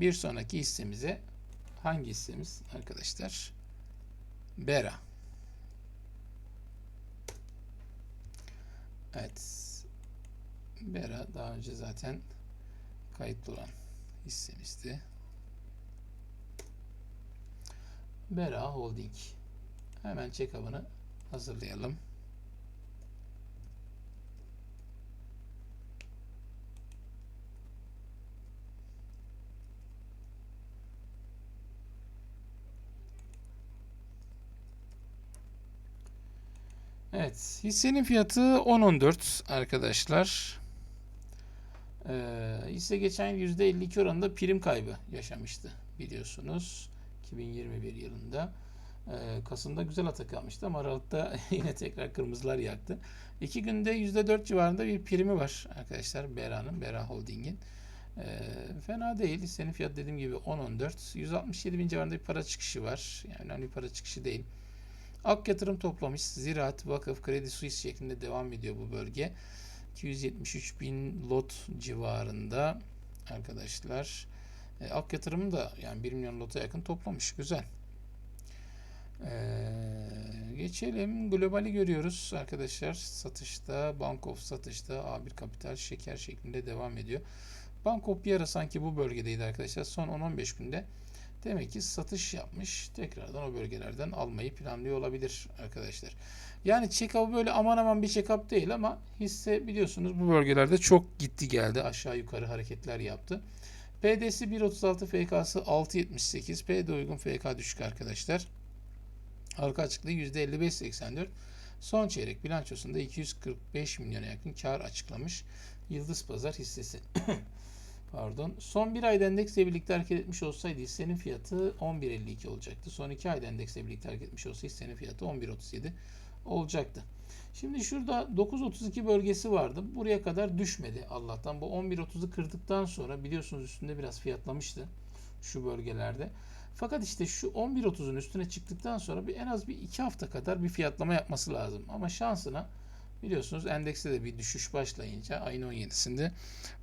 bir sonraki hissemize hangi hissemiz arkadaşlar? Bera. Evet. Bera daha önce zaten kayıtlı olan hissemizdi. Bera Holding. Hemen check-up'ını hazırlayalım. Evet, hissenin fiyatı 10.14 arkadaşlar. Ee, hisse geçen yıl %52 oranında prim kaybı yaşamıştı biliyorsunuz 2021 yılında. Ee, Kasım'da güzel atak almıştı ama Aralık'ta yine tekrar kırmızılar yaktı. İki günde %4 civarında bir primi var arkadaşlar Bera'nın, Bera Holding'in. Ee, fena değil. Hissenin fiyatı dediğim gibi 10.14. 167 bin civarında bir para çıkışı var. Yani önemli bir para çıkışı değil. Ak yatırım toplamış. Ziraat, vakıf, kredi suisse şeklinde devam ediyor bu bölge. 273 bin lot civarında arkadaşlar. E, ak yatırımı da yani 1 milyon lota yakın toplamış. Güzel. Ee, geçelim. Globali görüyoruz arkadaşlar. Satışta, Bank of satışta, A1 Kapital şeker şeklinde devam ediyor. Bank of bir ara sanki bu bölgedeydi arkadaşlar. Son 10-15 günde demek ki satış yapmış. Tekrardan o bölgelerden almayı planlıyor olabilir arkadaşlar. Yani check-up böyle aman aman bir check-up değil ama hisse biliyorsunuz bu bölgelerde çok gitti geldi. Aşağı yukarı hareketler yaptı. PD'si 1.36, FK'sı 6.78. PD uygun, FK düşük arkadaşlar. Halka açıklığı %55.84. Son çeyrek bilançosunda 245 milyona yakın kar açıklamış. Yıldız Pazar hissesi. Pardon. Son bir ayda endeksle birlikte hareket etmiş olsaydı hissenin fiyatı 11.52 olacaktı. Son iki ayda endeksle birlikte hareket etmiş olsa hissenin fiyatı 11.37 olacaktı. Şimdi şurada 9.32 bölgesi vardı. Buraya kadar düşmedi Allah'tan. Bu 11.30'u kırdıktan sonra biliyorsunuz üstünde biraz fiyatlamıştı şu bölgelerde. Fakat işte şu 11.30'un üstüne çıktıktan sonra bir en az bir 2 hafta kadar bir fiyatlama yapması lazım. Ama şansına biliyorsunuz endekste de bir düşüş başlayınca ayın 17'sinde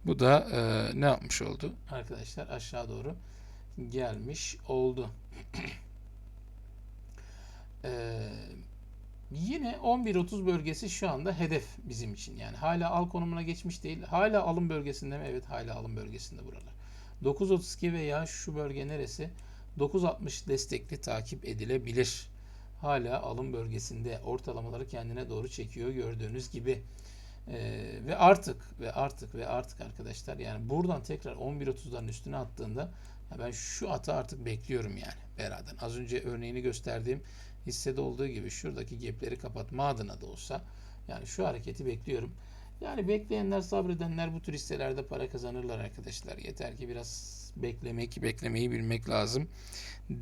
bu da e, ne yapmış oldu? Arkadaşlar aşağı doğru gelmiş oldu. Eee Yine 11.30 bölgesi şu anda hedef bizim için. Yani hala al konumuna geçmiş değil. Hala alım bölgesinde mi? Evet hala alım bölgesinde buralar. 9.32 veya şu bölge neresi? 9.60 destekli takip edilebilir. Hala alım bölgesinde ortalamaları kendine doğru çekiyor gördüğünüz gibi. Ee, ve artık ve artık ve artık arkadaşlar yani buradan tekrar 11.30'ların üstüne attığında ben şu atı artık bekliyorum yani beraber. Az önce örneğini gösterdiğim hissede olduğu gibi şuradaki gapleri kapatma adına da olsa yani şu hareketi bekliyorum. Yani bekleyenler sabredenler bu tür hisselerde para kazanırlar arkadaşlar. Yeter ki biraz beklemek, beklemeyi bilmek lazım.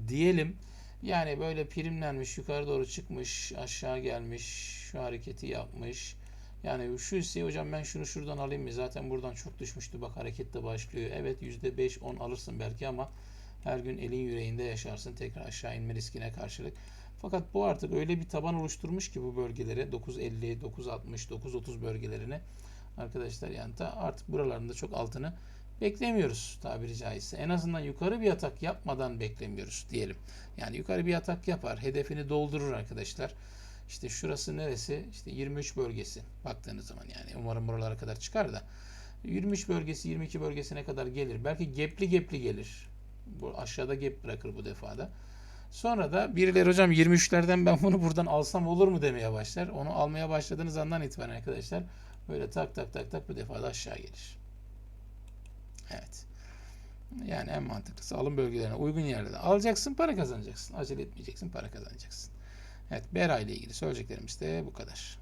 Diyelim yani böyle primlenmiş, yukarı doğru çıkmış, aşağı gelmiş, şu hareketi yapmış. Yani şu hisseyi hocam ben şunu şuradan alayım mı? Zaten buradan çok düşmüştü. Bak hareket de başlıyor. Evet %5-10 alırsın belki ama her gün elin yüreğinde yaşarsın tekrar aşağı inme riskine karşılık. Fakat bu artık öyle bir taban oluşturmuş ki bu bölgelere 950, 960, 930 bölgelerine arkadaşlar yani ta artık buralarında çok altını beklemiyoruz tabiri caizse. En azından yukarı bir atak yapmadan beklemiyoruz diyelim. Yani yukarı bir atak yapar, hedefini doldurur arkadaşlar. İşte şurası neresi? İşte 23 bölgesi baktığınız zaman yani umarım buralara kadar çıkar da 23 bölgesi 22 bölgesine kadar gelir. Belki gepli gepli gelir. Bu aşağıda gap bırakır bu defada. Sonra da birileri hocam 23'lerden ben bunu buradan alsam olur mu demeye başlar. Onu almaya başladığınız andan itibaren arkadaşlar böyle tak tak tak tak bu defa da aşağı gelir. Evet. Yani en mantıklısı alım bölgelerine uygun yerlerde alacaksın para kazanacaksın. Acele etmeyeceksin para kazanacaksın. Evet Bera ile ilgili söyleyeceklerimiz de bu kadar.